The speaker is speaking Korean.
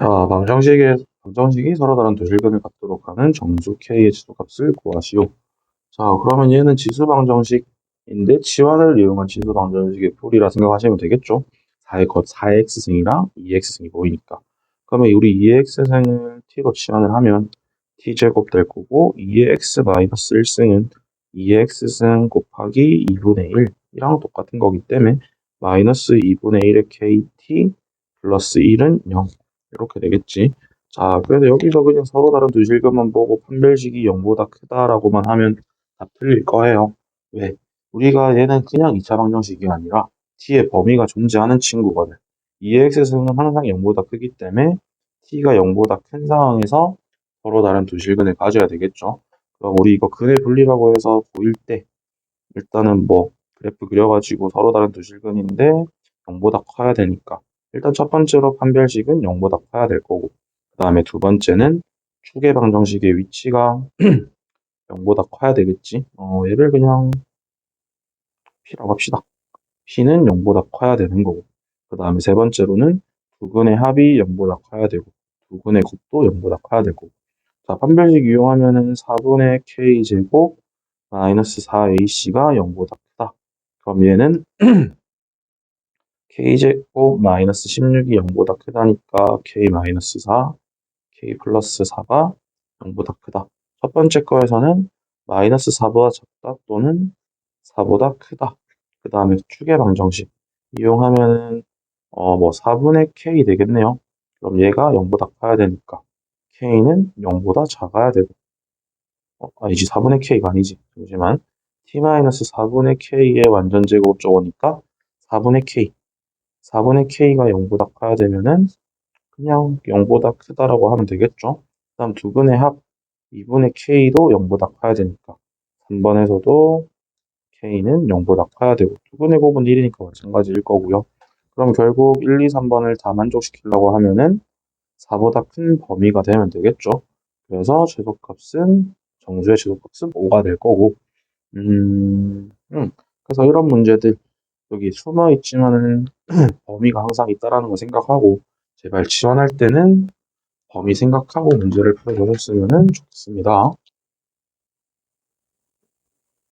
자, 방정식의, 방정식이 서로 다른 두 실근을 갖도록 하는 정수 K의 지수값을 구하시오. 자, 그러면 얘는 지수 방정식인데 치환을 이용한 지수 방정식의 풀이라 생각하시면 되겠죠? 4의 것, 4의 x승이랑 2의 x승이 보이니까. 그러면 우리 2의 x승을 t로 치환을 하면 t제곱 될 거고 2의 x 마이너스 1승은 2의 x승 곱하기 2분의 1 이랑 똑같은 거기 때문에 마이너스 2분의 1의 kt 플러스 1은 0 이렇게 되겠지. 자, 그래서 여기서 그냥 서로 다른 두 실근만 보고 판별식이 0보다 크다라고만 하면 다 틀릴 거예요. 왜? 우리가 얘는 그냥 2차 방정식이 아니라 t의 범위가 존재하는 친구거든. 2x승은 항상 0보다 크기 때문에 t가 0보다 큰 상황에서 서로 다른 두 실근을 가져야 되겠죠. 그럼 우리 이거 근의 분리라고 해서 보일 때 일단은 뭐 그래프 그려가지고 서로 다른 두 실근인데 0보다 커야 되니까 일단 첫 번째로 판별식은 0보다 커야 될 거고 그 다음에 두 번째는 추계 방정식의 위치가 0보다 커야 되겠지. 어, 얘를 그냥 P라고 합시다. P는 0보다 커야 되는 거고 그 다음에 세 번째로는 두 근의 합이 0보다 커야 되고 두 근의 곱도 0보다 커야 되고 자, 판별식 이용하면은 4분의 K제곱 마이너스 4AC가 0보다 크다. 그럼 얘는 k제곱 마이너스 16이 0보다 크다니까 k 마이너스 4, k 플러스 4가 0보다 크다. 첫 번째 거에서는 마이너스 4보다 작다 또는 4보다 크다. 그 다음에 추계 방정식 이용하면은 어 뭐 4분의 k 되겠네요. 그럼 얘가 0보다 커야 되니까 k는 0보다 작아야 되고 어, 아니지 4분의 k가 아니지 잠시만 t-4분의 k의 완전 제곱 저거니까 4분의 k 4분의 k가 0보다 커야 되면은 그냥 0보다 크다라고 하면 되겠죠. 그 다음 두 근의 합 2분의 k도 0보다 커야 되니까 3번에서도 k는 0보다 커야 되고 두 근의 곱은 1이니까 마찬가지일 거고요. 그럼 결국 1, 2, 3번을 다 만족시키려고 하면은 4보다 큰 범위가 되면 되겠죠. 그래서 최소값은 정수의 최소값은 5가 될 거고 음, 음, 그래서 이런 문제들 여기 숨어 있지만은 범위가 항상 있다라는 거 생각하고 제발 지원할 때는 범위 생각하고 문제를 풀어주셨으면 좋겠습니다.